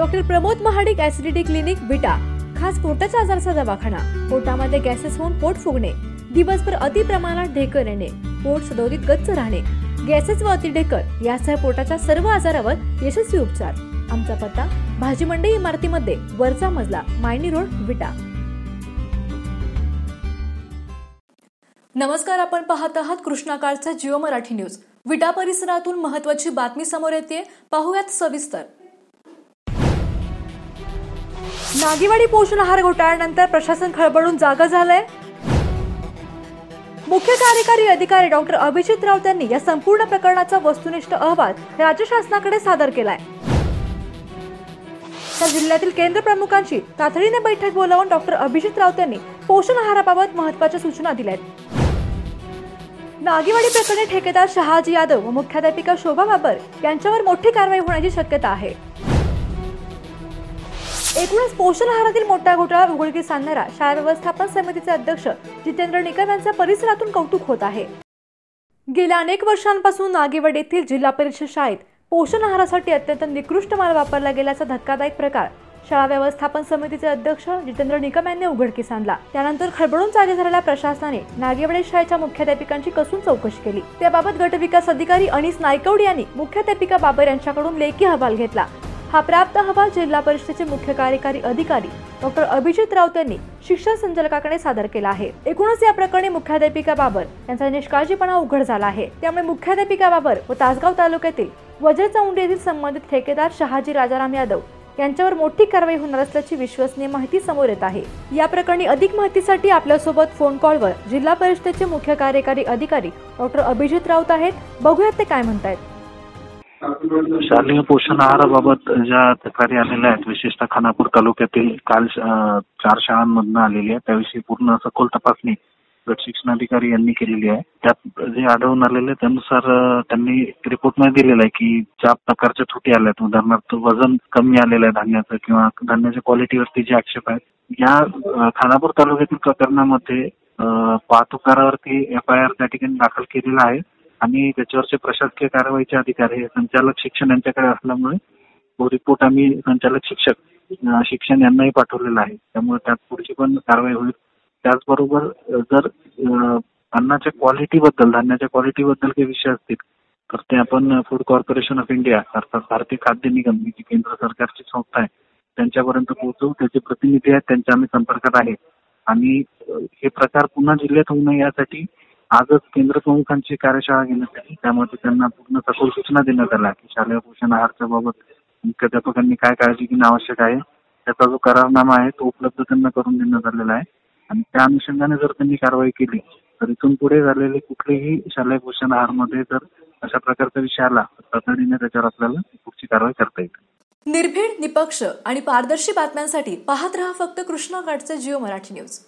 Doctor Pramod Mahadik acidity clinic Vita खास पोटाच्या आजाराचा दवाखाना. पोटामध्ये गॅसेस होऊन पोट फुगणे. दिवसभर अति प्रमाणात ढेकर येणे. पोट सदोदित गच्च राहणे. गॅसेस व अतिढेकर यासह पोटाच्या सर्व आजारावर यशस्वी उपचार. आमचा पत्ता भाजी मंडई इमारतीमध्ये वरचा मजला मायनी रोड विटा नमस्कार आपण पाहत आहात कृष्णाकाळचा जिओ मराठी न्यूज. विटा परिसरातून महत्वाची बातमी समोर येते पाहूयात सविस्तर. नागेवाडी पोषण आहार घोटाळ्यानंतर प्रशासन खळबळून जागा झालंय. मुख्य कार्यकारी अधिकारी डॉक्टर अभिजित राऊत यांनी या संपूर्ण प्रकरणाचा वस्तुनिष्ठ अहवाल राज्य शासनाकडे सादर केलाय. त्या जिल्ह्यातील केंद्र प्रमुखांची तातडीने बैठक बोलावून डॉक्टर अभिजित राऊत यांनी पोषण आहाराबाबत महत्त्वाच्या सूचना दिल्या आहेत नागेवाडी प्रकरणी ठेकेदार शहाजी यादव व मुख्याध्यापिका शोभा बाबर यांच्यावर मोठी कारवाई होण्याची शक्यता आहे. एकूणच पोषण आहारातील मोठा घोटाळा उघडकीस आणणारा शाळा व्यवस्थापन समितीचे अध्यक्ष जितेंद्र निकम यांच्या परिसरातून कौतुक होत आहे. गेल्या अनेक वर्षांपासून नागेवड येथील जिल्हा परिषद शाळेत पोषण आहारासाठी अत्यंत निकृष्ट माल वापरला गेल्याचा धक्कादायक प्रकार शाळा व्यवस्थापन समितीचे अध्यक्ष जितेंद्र निकम यांनी उघडकीस आणला. त्यानंतर खळबळून जागे झालेल्या प्रशासनाने नागेवडे शाळेच्या मुख्याध्यापिकांची कसून चौकशी केली. त्याबाबत गटविकास अधिकारी अनिस नायकवडी यांनी मुख्याध्यापिका बाबर यांच्याकडून लेखी अहवाल घेतला. हा प्राप्त अहवाल जिल्हा परिषदेचे मुख्य कार्यकारी अधिकारी डॉक्टर अभिजित राऊत यांनी शिक्षण संचालकाकडे सादर केला आहे. एकूणच या प्रकरणी मुख्याध्यापिका बाबर यांचा निष्काळजीपणा उघड झाला आहे. त्यामुळे मुख्याध्यापिका बाबर व तासगाव तालुक्यातील वज्रचौंडी येथील संबंधित ठेकेदार शहाजी राजाराम यादव यांच्यावर मोठी कारवाई होणार असल्याची विश्वसनीय माहिती समोर येत आहे. या प्रकरणी अधिक माहितीसाठी आपल्यासोबत फोन कॉलवर जिल्हा परिषदेचे मुख्य कार्यकारी अधिकारी डॉक्टर अभिजित राऊत आहेत. बघूयात ते काय म्हणतायत. शालेय पोषण आहाराबाबत ज्या तक्रारी आलेल्या आहेत विशेषतः खानापूर तालुक्यातील काल चार शाळांमधनं आलेली आहे त्याविषयी पूर्ण सखोल तपासणी गट शिक्षणाधिकारी यांनी केलेली आहे. त्यात जे आढळून आलेले त्यानुसार त्यांनी रिपोर्टमध्ये दिलेलं आहे की ज्या प्रकारच्या त्रुटी आल्या आहेत उदाहरणार्थ वजन कमी आलेलं आहे धान्याचं किंवा धान्याच्या क्वालिटीवरती जे आक्षेप आहेत या खानापूर तालुक्यातील प्रकरणामध्ये वाहतुकारावरती एफ आय आर त्या ठिकाणी दाखल केलेला आहे. आणि त्याच्यावरचे प्रशासकीय कारवाईचे अधिकारी हे संचालक शिक्षण यांच्याकडे असल्यामुळे तो रिपोर्ट आम्ही संचालक शिक्षक शिक्षण यांनाही पाठवलेला आहे. त्यामुळे त्यात पुढची पण कारवाई होईल. त्याचबरोबर जर अन्नाच्या क्वालिटीबद्दल धान्याच्या क्वालिटीबद्दल काही विषय असतील तर ते आपण फूड कॉर्पोरेशन ऑफ इंडिया अर्थात भारतीय खाद्य निगम ही जी केंद्र सरकारची संस्था आहे त्यांच्यापर्यंत पोहोचवू त्याचे प्रतिनिधी आहेत त्यांच्या आम्ही संपर्कात आहे. आणि हे प्रकार पुन्हा जिल्ह्यात होऊ नये यासाठी आजच केंद्र प्रमुखांची कार्यशाळा घेण्यात आली त्यामध्ये त्यांना पूर्ण सखोल सूचना देण्यात आल्या की शालेय पोषण आहारच्या बाबत मुख्याध्यापकांनी काय काळजी घेणं आवश्यक आहे त्याचा जो करारनामा आहे तो उपलब्ध त्यांना करून देण्यात आलेला आहे. आणि त्या अनुषंगाने जर त्यांनी कारवाई केली तर इथून पुढे झालेले कुठलेही शालेय पोषण आहारमध्ये जर अशा प्रकारचा विषय आला तर तातडीने त्याच्यावर आपल्याला पुढची कारवाई करता येईल. निर्भीड निपक्ष आणि पारदर्शी बातम्यांसाठी पाहत रहा फक्त कृष्णाकाठचे जिओ मराठी न्यूज.